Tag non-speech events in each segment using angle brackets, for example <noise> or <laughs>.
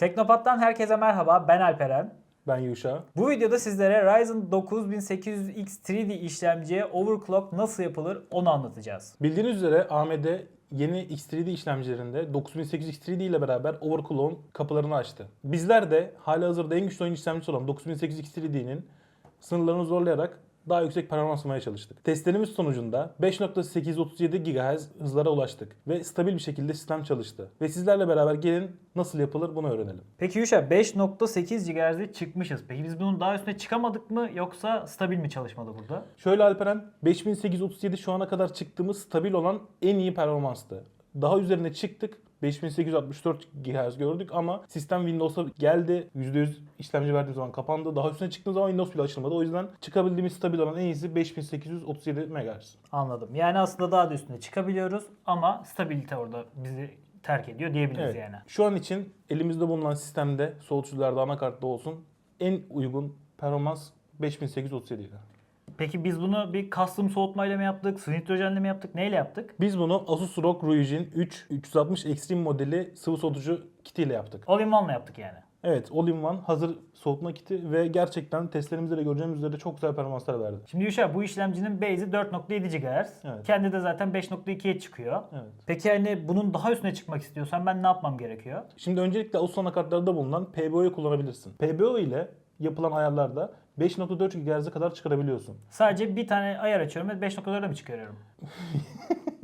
Teknopat'tan herkese merhaba. Ben Alperen. Ben Yuşa. Bu videoda sizlere Ryzen 9800X 3D işlemciye overclock nasıl yapılır onu anlatacağız. Bildiğiniz üzere AMD yeni X3D işlemcilerinde 9800 X3D ile beraber overclock'un kapılarını açtı. Bizler de hali hazırda en güçlü oyun işlemcisi olan 9800 X3D'nin sınırlarını zorlayarak daha yüksek performans sunmaya çalıştık. Testlerimiz sonucunda 5.837 GHz hızlara ulaştık ve stabil bir şekilde sistem çalıştı. Ve sizlerle beraber gelin nasıl yapılır bunu öğrenelim. Peki Yuşa 5.8 GHz'de çıkmışız. Peki biz bunun daha üstüne çıkamadık mı yoksa stabil mi çalışmadı burada? Şöyle Alperen 5837 şu ana kadar çıktığımız stabil olan en iyi performanstı. Daha üzerine çıktık. 5864 GHz gördük ama sistem Windows'a geldi. %100 işlemci verdiğim zaman kapandı. Daha üstüne çıktığım zaman Windows bile açılmadı. O yüzden çıkabildiğimiz stabil olan en iyisi 5837 MHz. Anladım. Yani aslında daha da üstüne çıkabiliyoruz ama stabilite orada bizi terk ediyor diyebiliriz Evet. yani. Şu an için elimizde bulunan sistemde soğutucularda anakartta olsun en uygun performans 5837 ile. Peki biz bunu bir custom soğutmayla mı yaptık, sığ nitrojenle mi yaptık, neyle yaptık? Biz bunu Asus ROG Ryujin 3 360 Extreme modeli sıvı soğutucu kitiyle yaptık. All in one'la yaptık yani. Evet, all-in-one hazır soğutma kiti ve gerçekten testlerimizde de göreceğimiz üzere çok güzel performanslar verdi. Şimdi Yuşa bu işlemcinin base'i 4.7 GHz. Evet. Kendi de zaten 5.2'ye çıkıyor. Evet. Peki hani bunun daha üstüne çıkmak istiyorsan ben ne yapmam gerekiyor? Şimdi öncelikle Asus anakartlarda bulunan PBO'yu kullanabilirsin. PBO ile yapılan ayarlarda 5.4 GHz'e kadar çıkarabiliyorsun. Sadece bir tane ayar açıyorum ve 5.4'e mi çıkarıyorum? <laughs>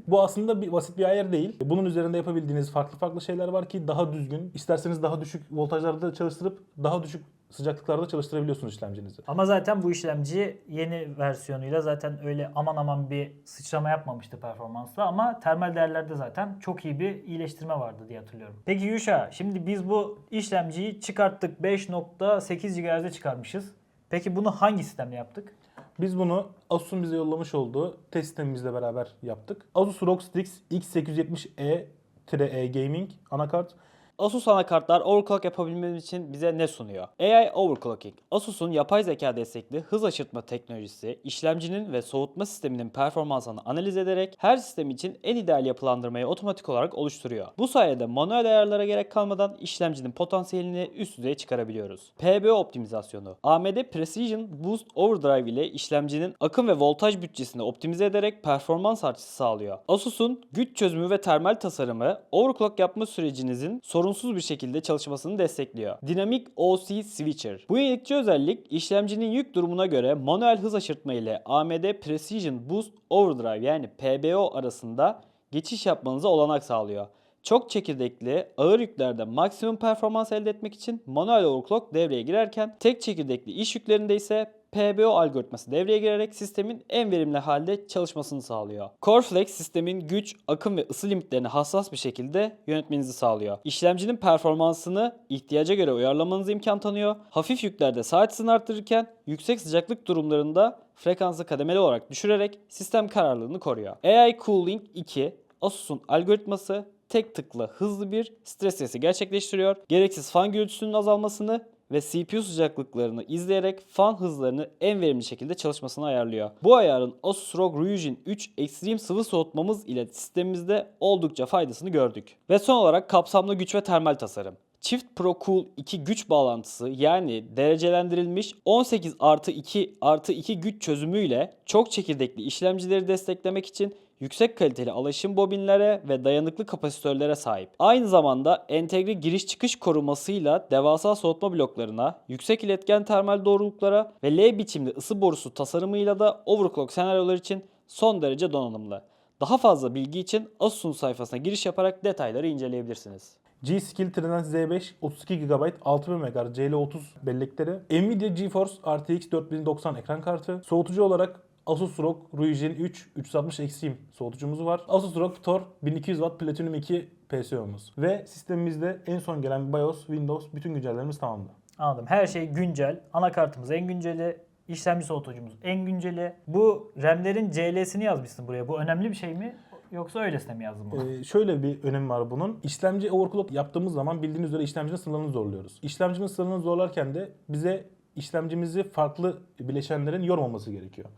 Bu aslında bir basit bir ayar değil. Bunun üzerinde yapabildiğiniz farklı farklı şeyler var ki daha düzgün. İsterseniz daha düşük voltajlarda çalıştırıp daha düşük sıcaklıklarda çalıştırabiliyorsunuz işlemcinizi. Ama zaten bu işlemci yeni versiyonuyla zaten öyle aman aman bir sıçrama yapmamıştı performansla ama termal değerlerde zaten çok iyi bir iyileştirme vardı diye hatırlıyorum. Peki Yuşa şimdi biz bu işlemciyi çıkarttık 5.8 GHz'e çıkarmışız. Peki bunu hangi sistemle yaptık? Biz bunu Asus'un bize yollamış olduğu test sistemimizle beraber yaptık. Asus ROG Strix X870E-E Gaming anakart Asus anakartlar overclock yapabilmemiz için bize ne sunuyor? AI Overclocking. Asus'un yapay zeka destekli hız aşırtma teknolojisi, işlemcinin ve soğutma sisteminin performansını analiz ederek her sistem için en ideal yapılandırmayı otomatik olarak oluşturuyor. Bu sayede manuel ayarlara gerek kalmadan işlemcinin potansiyelini üst düzeye çıkarabiliyoruz. PBO optimizasyonu. AMD Precision Boost Overdrive ile işlemcinin akım ve voltaj bütçesini optimize ederek performans artışı sağlıyor. Asus'un güç çözümü ve termal tasarımı overclock yapma sürecinizin sorunsuz bir şekilde çalışmasını destekliyor. Dinamik OC Switcher. Bu yenilikçi özellik işlemcinin yük durumuna göre manuel hız aşırtma ile AMD Precision Boost Overdrive yani PBO arasında geçiş yapmanıza olanak sağlıyor. Çok çekirdekli, ağır yüklerde maksimum performans elde etmek için manuel overclock devreye girerken tek çekirdekli iş yüklerinde ise PBO algoritması devreye girerek sistemin en verimli halde çalışmasını sağlıyor. CoreFlex sistemin güç, akım ve ısı limitlerini hassas bir şekilde yönetmenizi sağlıyor. İşlemcinin performansını ihtiyaca göre uyarlamanıza imkan tanıyor. Hafif yüklerde saat hızını arttırırken yüksek sıcaklık durumlarında frekansı kademeli olarak düşürerek sistem kararlılığını koruyor. AI Cooling 2 Asus'un algoritması tek tıkla hızlı bir stres testi gerçekleştiriyor. Gereksiz fan gürültüsünün azalmasını ve CPU sıcaklıklarını izleyerek fan hızlarını en verimli şekilde çalışmasını ayarlıyor. Bu ayarın Asus ROG Ryujin 3 Extreme sıvı soğutmamız ile sistemimizde oldukça faydasını gördük. Ve son olarak kapsamlı güç ve termal tasarım. Çift Pro Cool 2 güç bağlantısı yani derecelendirilmiş 18 artı 2 artı 2 güç çözümüyle çok çekirdekli işlemcileri desteklemek için yüksek kaliteli alaşım bobinlere ve dayanıklı kapasitörlere sahip. Aynı zamanda entegre giriş çıkış korumasıyla devasa soğutma bloklarına, yüksek iletken termal doğruluklara ve L biçimli ısı borusu tasarımıyla da overclock senaryolar için son derece donanımlı. Daha fazla bilgi için Asus'un sayfasına giriş yaparak detayları inceleyebilirsiniz. G-Skill Trident Z5 32 GB 6000 MHz CL30 bellekleri, Nvidia GeForce RTX 4090 ekran kartı, soğutucu olarak Asus ROG Ryujin 3 360 Extreme soğutucumuz var. Asus ROG Tor 1200 Watt Platinum 2 PSU'muz. Ve sistemimizde en son gelen BIOS, Windows bütün güncellemelerimiz tamamdı. Anladım. Her şey güncel. Anakartımız en günceli. işlemci soğutucumuz en günceli. Bu RAM'lerin CL'sini yazmışsın buraya. Bu önemli bir şey mi? Yoksa öylesine mi yazdın bunu? Ee, şöyle bir önemi var bunun. İşlemci overclock yaptığımız zaman bildiğiniz üzere işlemcinin sınırlarını zorluyoruz. İşlemcinin sınırlarını zorlarken de bize işlemcimizi farklı bileşenlerin yormaması gerekiyor.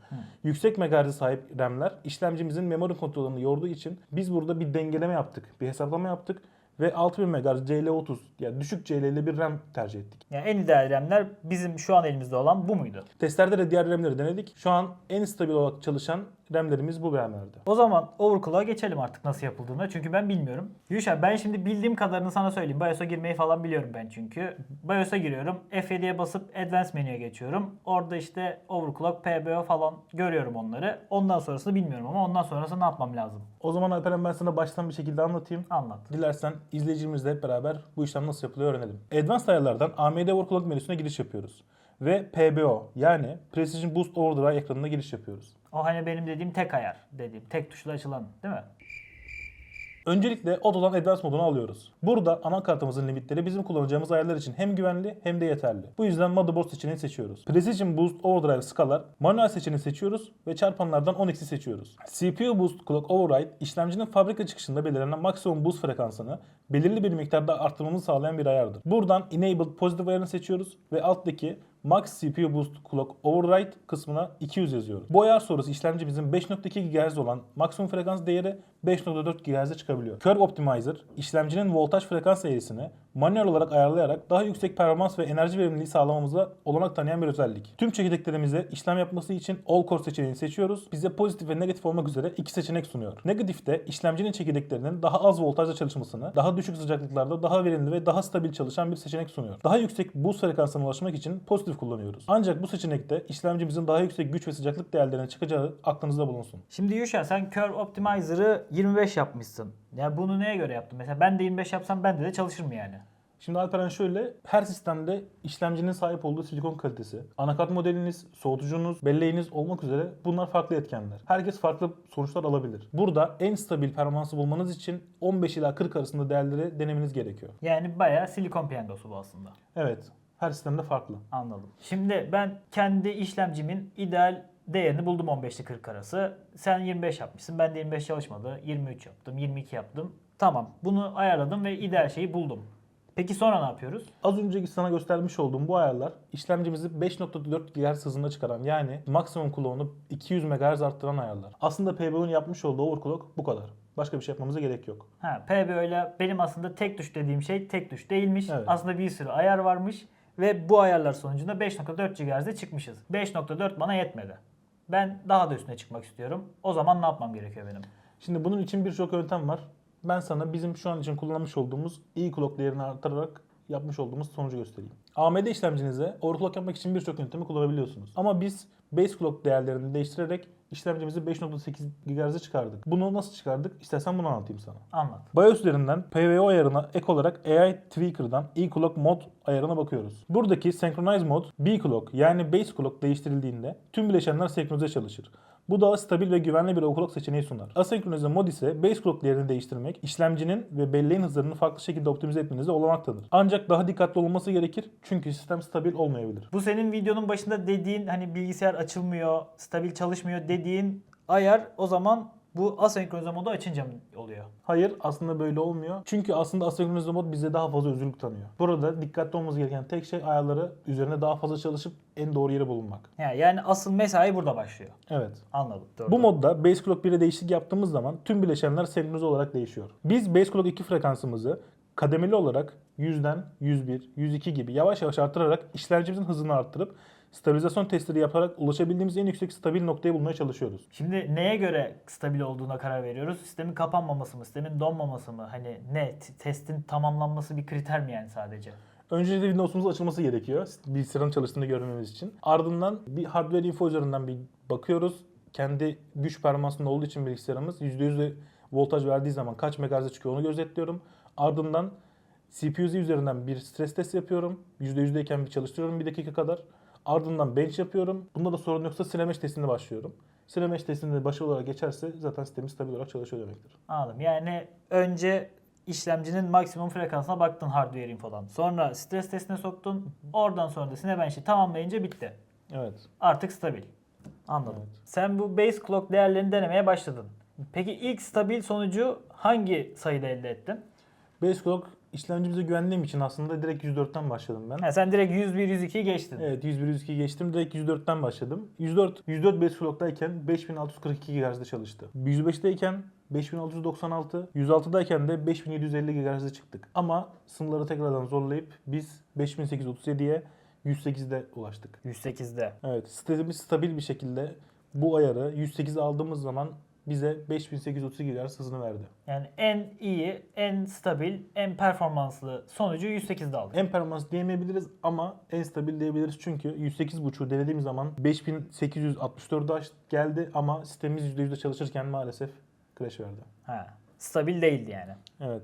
Yüksek megahertze sahip RAM'ler işlemcimizin memory kontrolünü yorduğu için biz burada bir dengeleme yaptık, bir hesaplama yaptık ve 6000 MHz CL30 yani düşük CL'li bir RAM tercih ettik. Yani en ideal RAM'ler bizim şu an elimizde olan bu muydu? Testlerde de diğer RAM'leri denedik. Şu an en stabil olarak çalışan RAM'lerimiz bu RAM'lerde. O zaman overclock'a geçelim artık nasıl yapıldığını. Çünkü ben bilmiyorum. Yuşa ben şimdi bildiğim kadarını sana söyleyeyim. BIOS'a girmeyi falan biliyorum ben çünkü. BIOS'a giriyorum. F7'ye basıp Advanced menüye geçiyorum. Orada işte overclock, PBO falan görüyorum onları. Ondan sonrasını bilmiyorum ama ondan sonrası ne yapmam lazım? O zaman Alperen ben sana baştan bir şekilde anlatayım. Anlat. Dilersen izleyicimizle hep beraber bu işlem nasıl yapılıyor öğrenelim. Advanced ayarlardan AMD Overclock menüsüne giriş yapıyoruz. Ve PBO yani Precision Boost Overdrive ekranına giriş yapıyoruz. O hani benim dediğim tek ayar dediğim. Tek tuşla açılan değil mi? Öncelikle Auto'dan Advanced modunu alıyoruz. Burada anakartımızın limitleri bizim kullanacağımız ayarlar için hem güvenli hem de yeterli. Bu yüzden motherboard seçeneğini seçiyoruz. Precision Boost Overdrive skalar, manuel seçeneğini seçiyoruz ve çarpanlardan 10x'i seçiyoruz. CPU Boost Clock Override, işlemcinin fabrika çıkışında belirlenen maksimum boost frekansını belirli bir miktarda arttırmamızı sağlayan bir ayardır. Buradan Enable Positive ayarını seçiyoruz ve alttaki Max CPU Boost Clock Override kısmına 200 yazıyoruz. Bu ayar sonrası işlemcimizin 5.2 GHz olan maksimum frekans değeri 5.4 GHz'e çıkabiliyor. Curve Optimizer, işlemcinin voltaj frekans eğrisini manuel olarak ayarlayarak daha yüksek performans ve enerji verimliliği sağlamamıza olanak tanıyan bir özellik. Tüm çekirdeklerimize işlem yapması için All Core seçeneğini seçiyoruz. Bize pozitif ve negatif olmak üzere iki seçenek sunuyor. Negatifte işlemcinin çekirdeklerinin daha az voltajda çalışmasını, daha düşük sıcaklıklarda daha verimli ve daha stabil çalışan bir seçenek sunuyor. Daha yüksek boost frekansına ulaşmak için pozitif kullanıyoruz. Ancak bu seçenekte işlemcimizin daha yüksek güç ve sıcaklık değerlerine çıkacağı aklınızda bulunsun. Şimdi Yuşa sen Curve Optimizer'ı 25 yapmışsın. Ya bunu neye göre yaptın? Mesela ben de 25 yapsam bende de çalışır mı yani? Şimdi Alperen şöyle, her sistemde işlemcinin sahip olduğu silikon kalitesi, anakart modeliniz, soğutucunuz, belleğiniz olmak üzere bunlar farklı etkenler. Herkes farklı sonuçlar alabilir. Burada en stabil performansı bulmanız için 15 ila 40 arasında değerleri denemeniz gerekiyor. Yani bayağı silikon piyangosu bu aslında. Evet, her sistemde farklı. Anladım. Şimdi ben kendi işlemcimin ideal değerini buldum 15 ile 40 arası. Sen 25 yapmışsın. Ben de 25 çalışmadı. 23 yaptım, 22 yaptım. Tamam. Bunu ayarladım ve ideal şeyi buldum. Peki sonra ne yapıyoruz? Az önceki sana göstermiş olduğum bu ayarlar işlemcimizi 5.4 GHz hızında çıkaran yani maksimum kullanımı 200 MHz arttıran ayarlar. Aslında PBO'nun yapmış olduğu overclock bu kadar. Başka bir şey yapmamıza gerek yok. Ha, PBO ile benim aslında tek tuş dediğim şey tek tuş değilmiş. Evet. Aslında bir sürü ayar varmış ve bu ayarlar sonucunda 5.4 GHz'e çıkmışız. 5.4 bana yetmedi. Ben daha da üstüne çıkmak istiyorum. O zaman ne yapmam gerekiyor benim? Şimdi bunun için birçok yöntem var. Ben sana bizim şu an için kullanmış olduğumuz iyi clock değerini artırarak yapmış olduğumuz sonucu göstereyim. AMD işlemcinize overclock yapmak için birçok yöntemi kullanabiliyorsunuz. Ama biz base clock değerlerini değiştirerek işlemcimizi 5.8 GHz'e çıkardık. Bunu nasıl çıkardık? İstersen bunu anlatayım sana. Anlat. BIOS üzerinden PVO ayarına ek olarak AI Tweaker'dan E-Clock Mod ayarına bakıyoruz. Buradaki Synchronize Mod B-Clock yani Base Clock değiştirildiğinde tüm bileşenler senkronize çalışır. Bu daha stabil ve güvenli bir overclock seçeneği sunar. Asenkronize mod ise base clock değerini değiştirmek, işlemcinin ve belleğin hızlarını farklı şekilde optimize etmenize olanak tanır. Ancak daha dikkatli olunması gerekir çünkü sistem stabil olmayabilir. Bu senin videonun başında dediğin hani bilgisayar açılmıyor, stabil çalışmıyor dediğin ayar o zaman bu asenkronize modu açınca mı oluyor? Hayır aslında böyle olmuyor. Çünkü aslında asenkronize mod bize daha fazla özgürlük tanıyor. Burada dikkatli olmamız gereken tek şey ayarları üzerine daha fazla çalışıp en doğru yere bulunmak. Ya yani asıl mesai burada başlıyor. Evet. Anladım. Doğru. Bu modda Base Clock 1'e değişiklik yaptığımız zaman tüm bileşenler senkronize olarak değişiyor. Biz Base Clock 2 frekansımızı kademeli olarak 100'den 101, 102 gibi yavaş yavaş arttırarak işlemcimizin hızını arttırıp stabilizasyon testleri yaparak ulaşabildiğimiz en yüksek stabil noktayı bulmaya çalışıyoruz. Şimdi neye göre stabil olduğuna karar veriyoruz? Sistemin kapanmaması mı? Sistemin donmaması mı? Hani ne? Testin tamamlanması bir kriter mi yani sadece? Öncelikle Windows'umuzun açılması gerekiyor bilgisayarın çalıştığını görmemiz için. Ardından bir hardware info üzerinden bir bakıyoruz. Kendi güç performansında olduğu için bilgisayarımız %100 de voltaj verdiği zaman kaç megahertz'e çıkıyor onu gözetliyorum. Ardından CPU üzerinden bir stres test yapıyorum. %100'deyken bir çalıştırıyorum bir dakika kadar. Ardından bench yapıyorum. Bunda da sorun yoksa Cinemesh testine başlıyorum. Cinemesh testinde başarılı olarak geçerse zaten sistemimiz stabil olarak çalışıyor demektir. Anladım. Yani önce işlemcinin maksimum frekansına baktın hardware infodan. Sonra stres testine soktun. Oradan sonra da Cinebench'i tamamlayınca bitti. Evet. Artık stabil. Anladım. Evet. Sen bu base clock değerlerini denemeye başladın. Peki ilk stabil sonucu hangi sayıda elde ettin? Base Clock işlemcimize güvendiğim için aslında direkt 104'ten başladım ben. Ha, sen direkt 101 102'yi geçtin. Evet 101 102 geçtim. Direkt 104'ten başladım. 104 104 base clock'tayken 5642 GHz'de çalıştı. 105'teyken 5696, 106'dayken de 5750 GHz'de çıktık. Ama sınırları tekrardan zorlayıp biz 5837'ye 108'de ulaştık. 108'de. Evet, sitemiz stabil bir şekilde bu ayarı 108'e aldığımız zaman bize 5832 GHz hızını verdi. Yani en iyi, en stabil, en performanslı sonucu 108'de aldık. En performans diyemeyebiliriz ama en stabil diyebiliriz çünkü 108.5'u denediğim zaman 5864'e aş- geldi ama sistemimiz %100'de çalışırken maalesef crash verdi. Ha. Stabil değildi yani. Evet.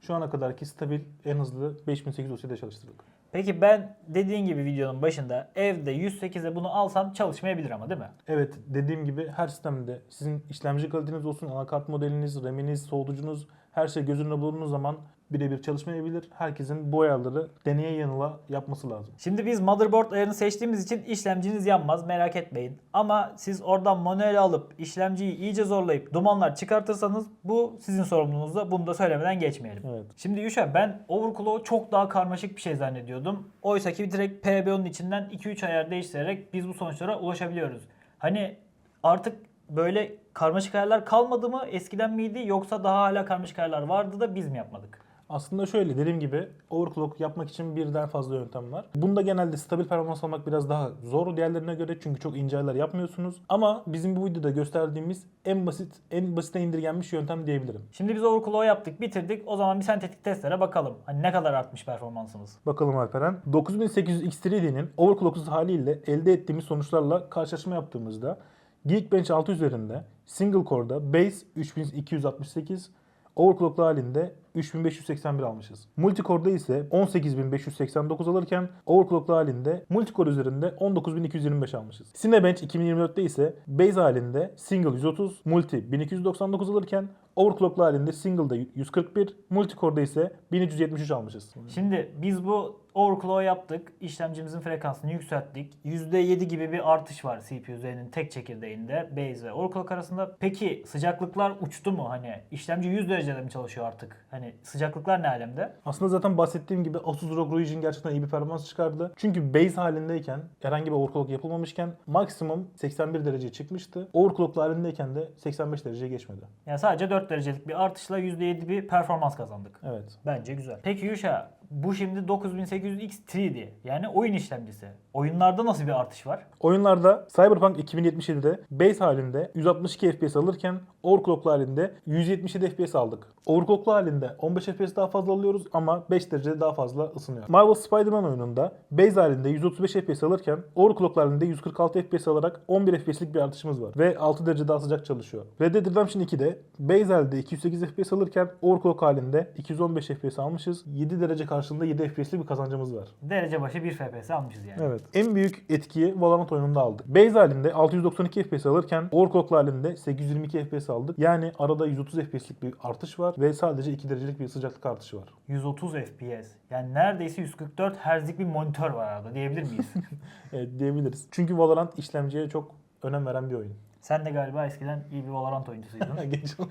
Şu ana kadarki stabil en hızlı 5830'da çalıştırdık. Peki ben dediğin gibi videonun başında evde 108'e bunu alsam çalışmayabilir ama değil mi? Evet dediğim gibi her sistemde sizin işlemci kaliteniz olsun, anakart modeliniz, RAM'iniz, soğutucunuz her şey göz önüne bulunduğu zaman birebir çalışmayabilir. Herkesin bu ayarları deneye yanıla yapması lazım. Şimdi biz motherboard ayarını seçtiğimiz için işlemciniz yanmaz merak etmeyin. Ama siz oradan manuel alıp işlemciyi iyice zorlayıp dumanlar çıkartırsanız bu sizin sorumluluğunuzda. Bunu da söylemeden geçmeyelim. Evet. Şimdi Yuşa ben overclock'u çok daha karmaşık bir şey zannediyordum. Oysa ki direkt PBO'nun içinden 2-3 ayar değiştirerek biz bu sonuçlara ulaşabiliyoruz. Hani artık böyle karmaşık ayarlar kalmadı mı? Eskiden miydi? Yoksa daha hala karmaşık ayarlar vardı da biz mi yapmadık? Aslında şöyle dediğim gibi overclock yapmak için birden fazla yöntem var. Bunda genelde stabil performans almak biraz daha zor diğerlerine göre çünkü çok ince ayarlar yapmıyorsunuz. Ama bizim bu videoda gösterdiğimiz en basit, en basite indirgenmiş yöntem diyebilirim. Şimdi biz overclock'u yaptık, bitirdik. O zaman bir sentetik testlere bakalım. Hani ne kadar artmış performansımız? Bakalım Alperen. 9800 X3D'nin overclocksuz haliyle elde ettiğimiz sonuçlarla karşılaşma yaptığımızda Geekbench 6 üzerinde single core'da base 3268, overclocklu halinde 3581 almışız. Multicore'da ise 18589 alırken overclocklu halinde multicore üzerinde 19225 almışız. Cinebench 2024'te ise base halinde single 130, multi 1299 alırken overclocklu halinde single'da 141, multicore'da ise 1373 almışız. Şimdi biz bu overclock'u yaptık. İşlemcimizin frekansını yükselttik. %7 gibi bir artış var CPU üzerinin tek çekirdeğinde base ve overclock arasında. Peki sıcaklıklar uçtu mu? Hani işlemci 100 derecede mi çalışıyor artık? Hani sıcaklıklar ne alemde? Aslında zaten bahsettiğim gibi Asus ROG Region gerçekten iyi bir performans çıkardı. Çünkü base halindeyken herhangi bir overclock yapılmamışken maksimum 81 dereceye çıkmıştı. Overclocklu halindeyken de 85 dereceye geçmedi. Yani sadece 4 derecelik bir artışla %7 bir performans kazandık. Evet. Bence güzel. Peki Yuşa bu şimdi 9800X3'di. Yani oyun işlemcisi. Oyunlarda nasıl bir artış var? Oyunlarda Cyberpunk 2077'de base halinde 162 FPS alırken overclocklu halinde 177 FPS aldık. Overclocklu halinde 15 FPS daha fazla alıyoruz ama 5 derecede daha fazla ısınıyor. Marvel Spider-Man oyununda base halinde 135 FPS alırken overclocklu halinde 146 FPS alarak 11 FPS'lik bir artışımız var ve 6 derece daha sıcak çalışıyor. Red Dead Redemption 2'de base halinde 208 FPS alırken overclock halinde 215 FPS almışız. 7 derece karşılığında 7 FPS'lik bir kazancımız var. Derece başı 1 FPS almışız yani. Evet. En büyük etkiyi Valorant oyununda aldık. Base halinde 692 FPS alırken overclocklu halinde 822 FPS aldık. Yani arada 130 FPS'lik bir artış var ve sadece 2 derecelik bir sıcaklık artışı var. 130 FPS. Yani neredeyse 144 Hz'lik bir monitör var arada diyebilir miyiz? <laughs> Evet diyebiliriz. Çünkü Valorant işlemciye çok önem veren bir oyun. Sen de galiba eskiden iyi bir Valorant oyuncusuydun. <laughs> Geç <laughs>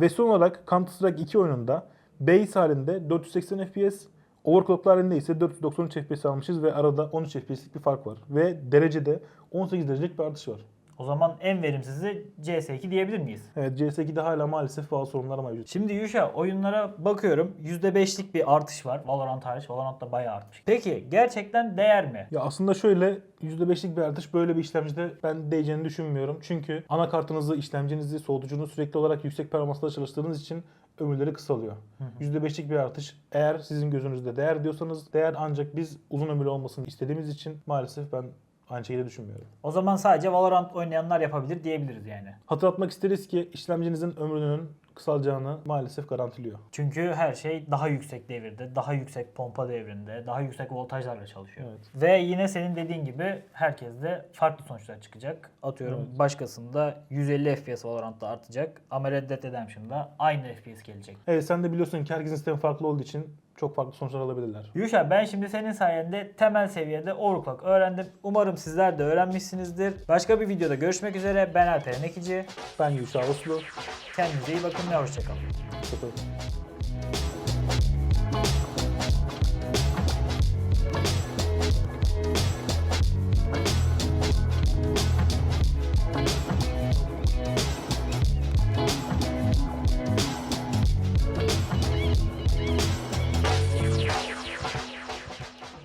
Ve son olarak Counter Strike 2 oyununda base halinde 480 FPS, overclocklu halinde ise 493 FPS almışız ve arada 13 FPS'lik bir fark var. Ve derecede 18 derecelik bir artış var. O zaman en verimsizi CS2 diyebilir miyiz? Evet CS2'de hala maalesef bazı sorunlar mevcut. Şimdi Yuşa oyunlara bakıyorum. %5'lik bir artış var. Valorant hariç. Valorant da bayağı artmış. Peki gerçekten değer mi? Ya aslında şöyle %5'lik bir artış böyle bir işlemcide ben değeceğini düşünmüyorum. Çünkü anakartınızı, işlemcinizi, soğutucunuzu sürekli olarak yüksek performansla çalıştırdığınız için ömürleri kısalıyor. %5'lik bir artış eğer sizin gözünüzde değer diyorsanız değer ancak biz uzun ömürlü olmasını istediğimiz için maalesef ben aynı şekilde düşünmüyorum. O zaman sadece Valorant oynayanlar yapabilir diyebiliriz yani. Hatırlatmak isteriz ki işlemcinizin ömrünün kısalacağını maalesef garantiliyor. Çünkü her şey daha yüksek devirde, daha yüksek pompa devrinde, daha yüksek voltajlarla çalışıyor. Evet. Ve yine senin dediğin gibi herkes de farklı sonuçlar çıkacak. Atıyorum Evet. başkasında 150 FPS Valorant'ta artacak ama Red Dead Redemption'da aynı FPS gelecek. Evet sen de biliyorsun ki herkesin sistemi farklı olduğu için çok farklı sonuçlar alabilirler. Yuşa ben şimdi senin sayende temel seviyede overclock öğrendim. Umarım sizler de öğrenmişsinizdir. Başka bir videoda görüşmek üzere. Ben Alperen Ekici. Ben Yuşa Oslu. Kendinize iyi bakın ve hoşçakalın. Çok